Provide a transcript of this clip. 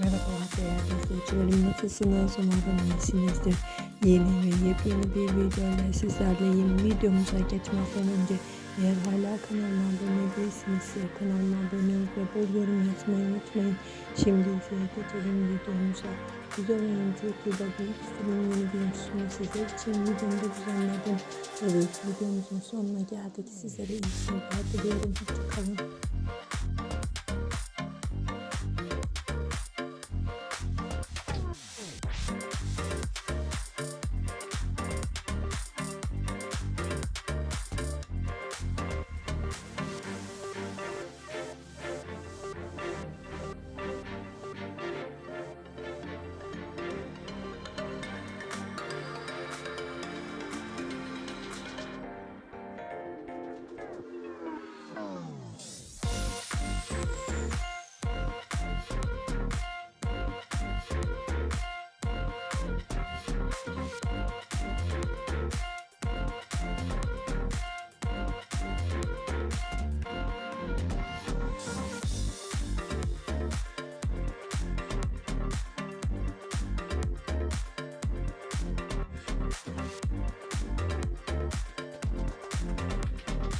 Merhabalar değerli izleyicilerim nasılsınız? Umarım iyisinizdir. Yeni ve yepyeni bir videoyla sizlerleyim. Videomuza geçmeden önce eğer hala kanalıma abone değilsinizse kanalıma abone olup ve bol yorum yazmayı unutmayın. Şimdi ise geçelim videomuza. Güzel oyuncu Tuğba Büyüküstü'nün yeni görüntüsünü sizler için videomda düzenledim. Evet videomuzun sonuna geldik. Sizlere iyi seyirler diliyorum. Hoşçakalın.